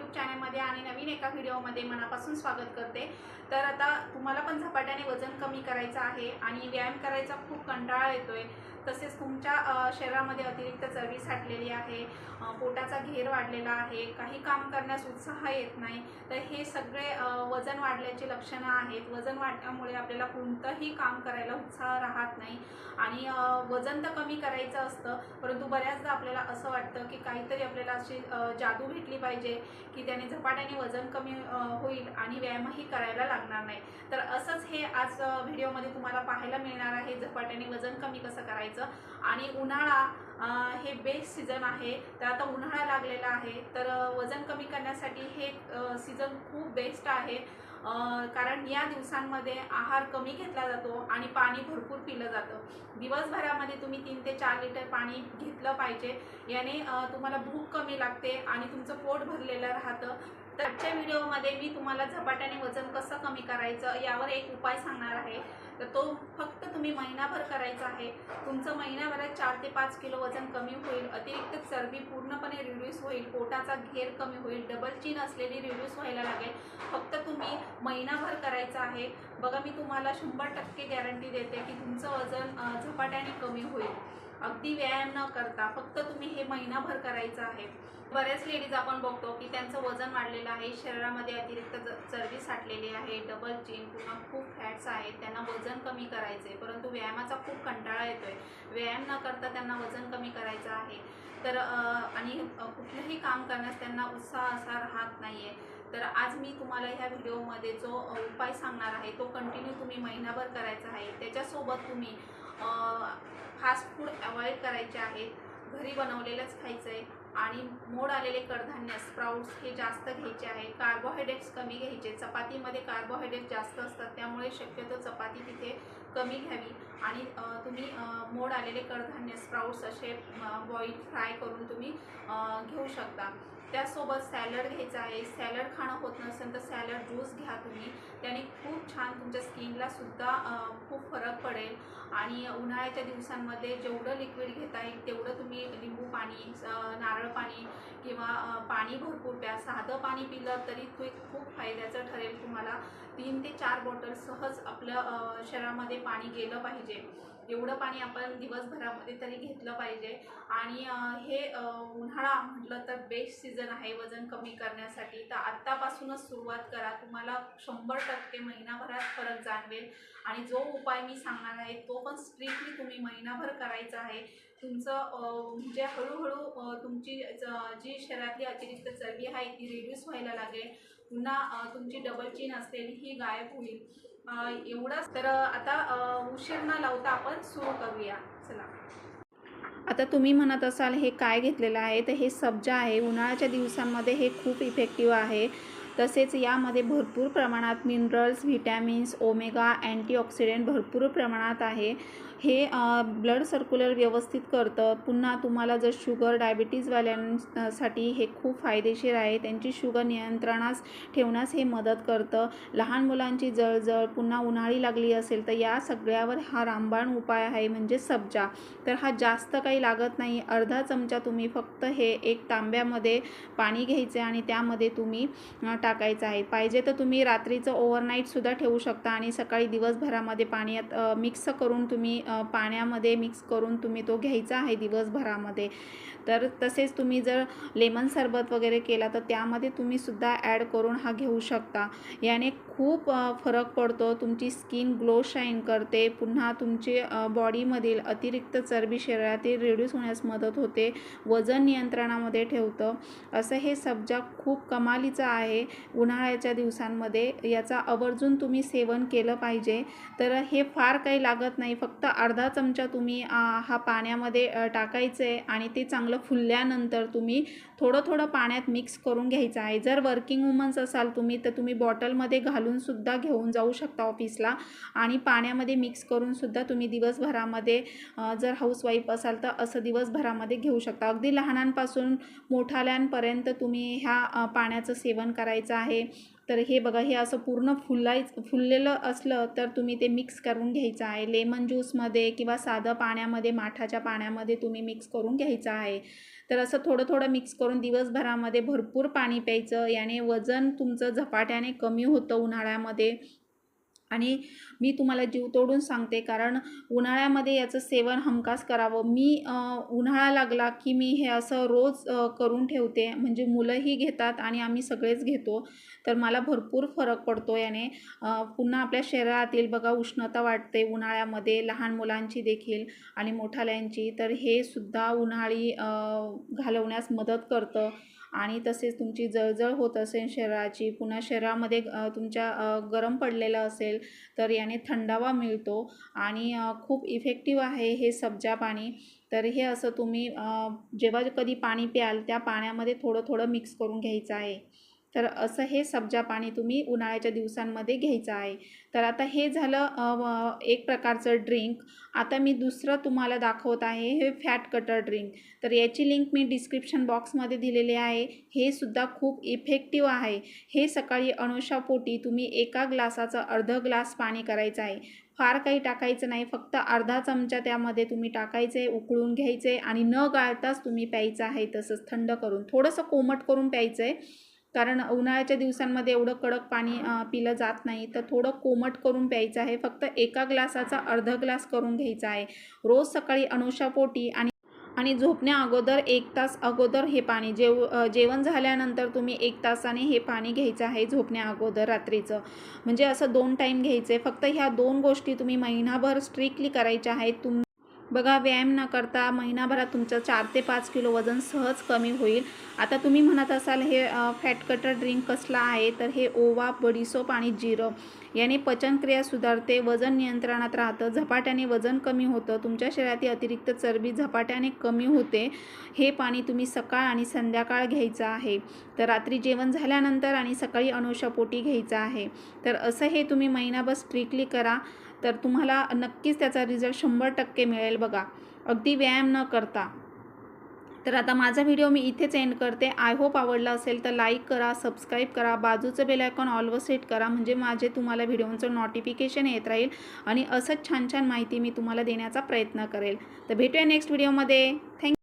आणि नवीन एका व्हिडिओमध्ये मनापासून स्वागत करते. तर आता तुम्हाला पण झपाट्याने वजन कमी करायचं आहे आणि व्यायाम करायचा खूप कंटाळा येतोय. तसेच तुमच्या शरीरामध्ये अतिरिक्त चरबी साठलेली आहे पोटाचा घेर वाढलेला आहे काही काम करण्यास उत्साह येत नाही तर हे सगळे वजन वाढल्याची लक्षणं आहेत. वजन वाढल्यामुळे आपल्याला कोणतंही काम करायला उत्साह राहत नाही आणि वजन तर कमी करायचं असतं परंतु बऱ्याचदा आपल्याला असं वाटतं की काहीतरी आपल्याला अशी जादू भेटली पाहिजे की त्याने झपाट्याने वजन कमी होईल आणि व्यायामही करायला लागणार नाही. तर असंच हे आज व्हिडिओमध्ये तुम्हाला पाहायला मिळणार आहे झपाट्याने वजन कमी कसं करायचं आणि उन्हाळा हे बेस्ट सीझन आहे. तर आता उन्हाळा लागलेला आहे. तर वजन कमी करण्यासाठी हे सीझन खूप बेस्ट आहे. कारण या दिवसांमध्ये आहार कमी घेतला जातो आणि पाणी भरपूर पिलं जातं. दिवसभरामध्ये तुम्ही तीन ते चार लिटर पाणी घेतलं पाहिजे. याने तुम्हाला भूक कमी लागते आणि तुमचं पोट भरलेलं राहतं. तर आजच्या व्हिडिओमध्ये मी तुम्हाला झपाट्याने वजन कसं कमी करायचं यावर एक उपाय सांगणार आहे. तर तो फक्त तुम्ही महिनाभर करायचा आहे. तुमचं महिनाभरात चार ते पाच किलो वजन कमी होईल. अतिरिक्त चरबी पूर्णपणे रिड्यूस होईल पोटाचा घेर कमी होईल डबल चीन असलेली रिड्यूस व्हायला लागेल. फक्त तुम्ही महिनाभर करायचं आहे. बघा मी तुम्हाला शंभर टक्के गॅरंटी देते की तुमचं वजन झपाट्याने कमी होईल. अगदी व्यायाम न करता फक्त तुम्ही हे महिनाभर करायचं आहे. बऱ्याच लेडीज आपण बघतो की त्यांचं वजन वाढलेलं आहे. शरीरामध्ये अतिरिक्त चरबी साठलेली आहे. डबल चीन पुन्हा खूप फॅट्स आहेत. त्यांना वजन कमी करायचं आहे परंतु व्यायामाचा खूप कंटाळा येतोय. व्यायाम न करता त्यांना वजन कमी करायचं आहे. तर आणि कुठलंही काम करण्यास त्यांना उत्साह असा राहत नाही आहे तर आज मी तुम्हाला ह्या व्हिडिओमध्ये जो उपाय सांगणार आहे तो कंटिन्यू तुम्ही महिनाभर करायचा आहे. त्याच्यासोबत तुम्ही फास्ट फूड अवॉइड करायचे आहेत घरी बनवलेलंच खायचं आहे आणि मोड आलेले कडधान्य स्प्राउट्स हे जास्त घ्यायचे आहे. कार्बोहायड्रेट्स कमी घ्यायचे. चपातीमध्ये कार्बोहायड्रेट्स जास्त असतात त्यामुळे शक्यतो चपाती तिथे कमी घ्यावी. आणि तुम्ही मोड आलेले कडधान्य स्प्राउट्स असे बॉईल फ्राय करून तुम्ही घेऊ शकता. त्यासोबत सॅलड घ्यायचं आहे. सॅलड खाणं होत नसेल तर सॅलड ज्यूस घ्या तुम्ही. त्याने खूप छान तुमच्या स्किनला सुद्धा खूप फरक पडेल. आणि उन्हाळ्याच्या दिवसांमध्ये जेवढं लिक्विड घेता येईल तेवढं तुम्ही लिंबू पाणी नारळ पाणी किंवा पाणी भरपूर प्या. साधं पाणी पिलं तरी ते खूप फायद्याचं ठरेल तुम्हाला. तीन ते चार बॉटल सहज आपल्या शरीरामध्ये पाणी गेलं पाहिजे. एवढं पाणी आपण दिवसभरामध्ये तरी घेतलं पाहिजे. आणि हे उन्हाळा म्हटलं तर बेस्ट सीझन आहे वजन कमी करण्यासाठी. तर आत्तापासूनच सुरुवात करा. तुम्हाला शंभर टक्के महिनाभरात फरक जाणवेल. आणि जो उपाय मी सांगणार आहे तो पण स्ट्रिक्टली तुम्ही महिनाभर करायचा आहे. तुमचं म्हणजे हळूहळू तुमची जी शरीरातली अतिरिक्त चरबी आहे ती रिड्यूस व्हायला लागेल. पुन्हा तुमची डबल चीन असलेली ही गायब होईल. एवढंच तर आता उशीर न लावता आपण सुरू करूया. चला. आता तुम्ही म्हणत असाल हे काय घेतलेलं आहे? तर हे सब्जा आहे. उन्हाळ्याच्या दिवसांमध्ये हे खूप इफेक्टिव्ह आहे. तसेच यामध्ये भरपूर प्रमाणात मिनरल्स व्हिटॅमिन्स ओमेगा अँटीऑक्सिडंट भरपूर प्रमाणात आहे. हे ब्लड सर्क्युलर व्यवस्थित करतं. पुन्हा तुम्हाला जर शुगर डायबिटीजवाल्यांसाठी हे खूप फायदेशीर आहे. त्यांची शुगर नियंत्रणास ठेवण्यास हे मदत करतं. लहान मुलांची जळजळ पुन्हा उन्हाळी लागली असेल तर या सगळ्यावर हा रामबाण उपाय आहे म्हणजे सब्जा. तर हा जास्त काही लागत नाही. अर्धा चमचा तुम्ही फक्त हे एक तांब्यामध्ये पाणी घ्यायचे आणि त्यामध्ये तुम्ही टाकायचं आहे. पाहिजे तर तुम्ही रात्रीचं ओव्हरनाईटसुद्धा ठेवू शकता आणि सकाळी दिवसभरामध्ये पाण्यात मिक्स करून तुम्ही पाण्यामध्ये मिक्स करून तुम्ही तो घ्यायचा आहे दिवसभरामध्ये. तर तसेच तुम्ही जर लेमन सरबत वगैरे केला तर त्यामध्ये तुम्ही सुद्धा ॲड करून हा घेऊ शकता. याने खूप फरक पडतो. तुमची स्किन ग्लो शाईन करते. पुन्हा तुमचे बॉडीमधील अतिरिक्त चरबी शरीरातील रिड्यूस होण्यास मदत होते. वजन नियंत्रणामध्ये ठेवतं. असं हे सब्जा खूप कमालीचं आहे. उन्हाळ्याच्या दिवसांमध्ये याचा आवर्जून तुम्ही सेवन केलं पाहिजे. तर हे फार काही लागत नाही. फक्त अर्धा चमचा तुम्ही हा पाण्यामध्ये टाकायचं आहे आणि ते चांगलं फुलल्यानंतर तुम्ही थोडं थोडं पाण्यात मिक्स करून घ्यायचं आहे. जर वर्किंग वुमन्स असाल तुम्ही तर तुम्ही बॉटलमध्ये घालून सुद्धा घेऊन जाऊ शकता ऑफिसला. आणि पाण्यामध्ये मिक्स करूनसुद्धा तुम्ही दिवसभरामध्ये जर हाऊसवाईफ असाल तर असं दिवसभरामध्ये घेऊ शकता. अगदी लहानांपासून मोठाल्यांपर्यंत तुम्ही ह्या पाण्याचं सेवन करायचं आहे. तर हे बघा हे असं पूर्ण फुलायच फुललेलं असलं तर तुम्ही ते मिक्स करून घ्यायचं आहे. लेमन ज्यूसमध्ये किंवा साधं पाण्यामध्ये माठाच्या पाण्यामध्ये तुम्ही मिक्स करून घ्यायचं आहे. तर असं थोडं थोडं मिक्स करून दिवसभरामध्ये भरपूर पाणी प्यायचं. याने वजन तुमचं झपाट्याने कमी होतं उन्हाळ्यामध्ये. आणि मी तुम्हाला जीव तोडून सांगते कारण उन्हाळ्यामध्ये याचं सेवन हमखास करावं. मी उन्हाळा लागला की मी हे असं रोज करून ठेवते. म्हणजे मुलंही घेतात आणि आम्ही सगळेच घेतो. तर मला भरपूर फरक पडतो याने. पुन्हा आपल्या शरीरातील बघा उष्णता वाटते उन्हाळ्यामध्ये लहान मुलांची देखील आणि मोठाल्यांची. तर हे सुद्धा उन्हाळी घालवण्यास मदत करतं. आणि तसेच तुमची जळजळ होत असेल शरीराची पुन्हा शरीरामध्ये तुमच्या गरम पडलेलं असेल तर याने थंडावा मिळतो. आणि खूप इफेक्टिव्ह आहे हे सब्जा पाणी. तर हे असं तुम्ही जेव्हा कधी पाणी प्याल त्या पाण्यामध्ये थोडं थोडं मिक्स करून घ्यायचं आहे. तर असं हे सब्जा पाणी तुम्ही उन्हाळ्याच्या दिवसांमध्ये घ्यायचं आहे. तर आता हे झालं एक प्रकारचं ड्रिंक. आता मी दुसरं तुम्हाला दाखवत आहे हे फॅट कटर ड्रिंक. तर याची लिंक मी डिस्क्रिप्शन बॉक्समध्ये दिलेली आहे. हे सुद्धा खूप इफेक्टिव्ह आहे. हे सकाळी अणुशापोटी तुम्ही एका ग्लासाचं अर्ध ग्लास पाणी करायचं आहे. फार काही टाकायचं नाही. फक्त अर्धा चमचा त्यामध्ये तुम्ही टाकायचे उकळून घ्यायचे आणि न गाळताच तुम्ही प्यायचं आहे तसंच थंड करून. थोडंसं कोमट करून प्यायचं आहे कारण उन्हाळ्याच्या दिवसांमध्ये एवढं कडक पाणी पिलं जात नाही. तर थोडं कोमट करून प्यायचं आहे. फक्त एका ग्लासाचा अर्ध ग्लास करून घ्यायचा आहे. रोज सकाळी अनुषापोटी आणि आणि झोपण्या अगोदर एक तास अगोदर हे पाणी जेव जेवण झाल्यानंतर तुम्ही एक तासाने हे पाणी घ्यायचं आहे झोपण्या अगोदर रात्रीचं. म्हणजे असं दोन टाईम घ्यायचं. आहे फक्त ह्या दोन गोष्टी तुम्ही महिनाभर स्ट्रिक्टली करायच्या आहेत. तुम बघा व्यायाम न करता महिनाभरात तुमचं चार ते पाच किलो वजन सहज कमी होईल. आता तुम्ही म्हणत असाल हे फॅट कटर ड्रिंक कसला आहे? तर हे ओवा बडीसोप आणि जिरं. याने पचनक्रिया सुधारते वजन नियंत्रणात राहतं झपाट्याने वजन कमी होतं तुमच्या शरीरातील अतिरिक्त चरबी झपाट्याने कमी होते. हे पाणी तुम्ही सकाळ आणि संध्याकाळ घ्यायचं आहे. तर रात्री जेवण झाल्यानंतर आणि सकाळी अनुषापोटी घ्यायचं आहे. तर असं हे तुम्ही महिनाभर स्ट्रिक्टली करा. तर तुम्हाला नक्कीच त्याचा रिझल्ट शंभर टक्के मिळेल बघा. अगदी व्यायाम न करता. तर आता माझा व्हिडिओ मी इथेच एंड करते. आय होप आवडला असेल तर लाईक करा सबस्क्राईब करा. बाजूचं बेल आयकॉन ऑलवर सेट करा. म्हणजे माझे तुम्हाला व्हिडिओचं नोटिफिकेशन येत राहील आणि असंच छान छान माहिती मी तुम्हाला देण्याचा प्रयत्न करेल. तर भेटूया नेक्स्ट व्हिडिओमध्ये थँक